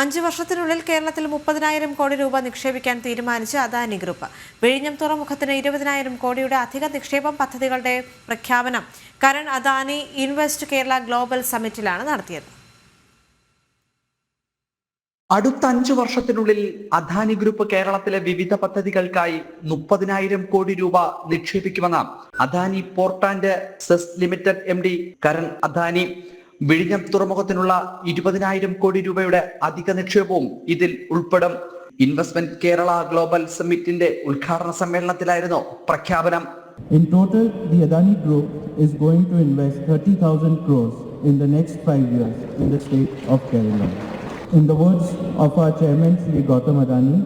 അഞ്ചു വർഷത്തിനുള്ളിൽ കേരളത്തിൽ മുപ്പതിനായിരം കോടി രൂപ നിക്ഷേപിക്കാൻ തീരുമാനിച്ച അദാനി ഗ്രൂപ്പ്. വിഴിഞ്ഞം തുറമുഖത്തിന് ഇരുപതിനായിരം കോടിയുടെ അധിക നിക്ഷേപം പദ്ധതികളുടെ പ്രഖ്യാപനം കരൺ അദാനി ഇൻവെസ്റ്റ് കേരള ഗ്ലോബൽ സമ്മിറ്റിലാണ് നടത്തിയത്. അടുത്ത അഞ്ചു വർഷത്തിനുള്ളിൽ അദാനി ഗ്രൂപ്പ് കേരളത്തിലെ വിവിധ പദ്ധതികൾക്കായി മുപ്പതിനായിരം കോടി രൂപ നിക്ഷേപിക്കുമെന്ന് Adani port and SEZ limited M D Karan Adani. വിഴിഞ്ഞം തുറമുഖത്തിനുള്ള ഇരുപതിനായിരം കോടി രൂപയുടെ അധിക നിക്ഷേപവും ഇതിൽ ഉൾപ്പെടും ഇൻവെസ്റ്റ്മെന്റ് കേരള ഗ്ലോബൽ സമ്മിറ്റിന്റെ ഉദ്ഘാടന സമ്മേളനത്തിലായിരുന്നു പ്രഖ്യാപനം In total, the Adani Group is going to invest 30,000 crores in the next five years in the state of Kerala. In the words of our chairman, Sri Gautam Adani,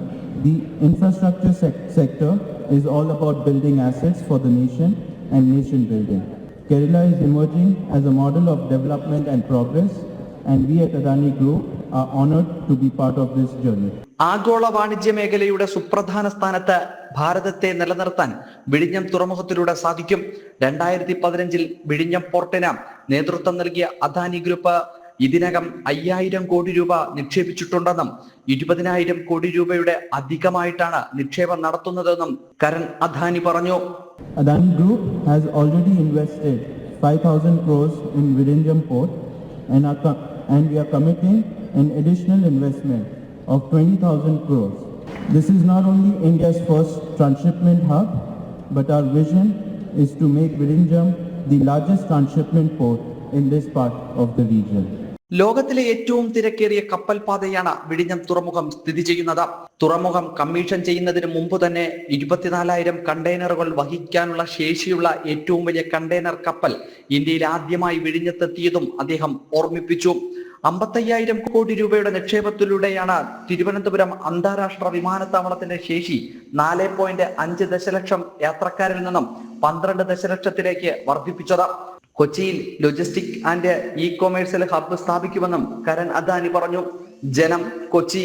the infrastructure sec- sector is all about building assets for the nation and nation building. Kerala is emerging as a model of development and progress, and we at Adani Group are honored to be part of this journey. ആഗോള വാണിജ്യ മേഖലയുടെ സുപ്രധാന സ്ഥാനത്ത് ഭാരതത്തെ നിലനിർത്താൻ വിഴിഞ്ഞം തുറമുഖത്തിലൂടെ സാധിക്കും രണ്ടായിരത്തി പതിനഞ്ചിൽ വിഴിഞ്ഞം പോർട്ടിന് നേതൃത്വം നൽകിയ അദാനി ഗ്രൂപ്പ് ഇതിനകം അയ്യായിരം കോടി രൂപ നിക്ഷേപിച്ചിട്ടുണ്ടെന്നും ഇരുപതിനായിരം കോടി രൂപയുടെ അധികമായിട്ടാണ് നിക്ഷേപം നടത്തുന്നതെന്നും കരൺ അദാനി പറഞ്ഞു Adani Group has already invested 5,000 crores in Virinjam Port and, are and we are committing an additional investment of 20,000 crores. This is not only India's first transshipment hub, but our vision is to make Virinjam the largest transshipment port in this part of the region. ലോകത്തിലെ ഏറ്റവും തിരക്കേറിയ കപ്പൽ പാതയാണ് വിഴിഞ്ഞം തുറമുഖം സ്ഥിതി ചെയ്യുന്നത്. തുറമുഖം കമ്മീഷൻ ചെയ്യുന്നതിന് മുമ്പ് തന്നെ ഇരുപത്തിനാലായിരം കണ്ടെയ്നറുകൾ വഹിക്കാനുള്ള ശേഷിയുള്ള ഏറ്റവും വലിയ കണ്ടെയ്നർ കപ്പൽ ഇന്ത്യയിൽ ആദ്യമായി വിഴിഞ്ഞത്തെത്തിയതും അദ്ദേഹം ഓർമ്മിപ്പിച്ചു. അമ്പത്തയ്യായിരം കോടി രൂപയുടെ നിക്ഷേപത്തിലൂടെയാണ് തിരുവനന്തപുരം അന്താരാഷ്ട്ര വിമാനത്താവളത്തിന്റെ ശേഷി നാല് പോയിന്റ് അഞ്ച് ദശലക്ഷം യാത്രക്കാരിൽ നിന്നും പന്ത്രണ്ട് ദശലക്ഷത്തിലേക്ക് വർദ്ധിപ്പിച്ചത്. കൊച്ചിയിൽ logistic and e commercial hub സ്ഥാപിക്കുമെന്നും കരൺ അദാനി പറഞ്ഞു. ജനം കൊച്ചി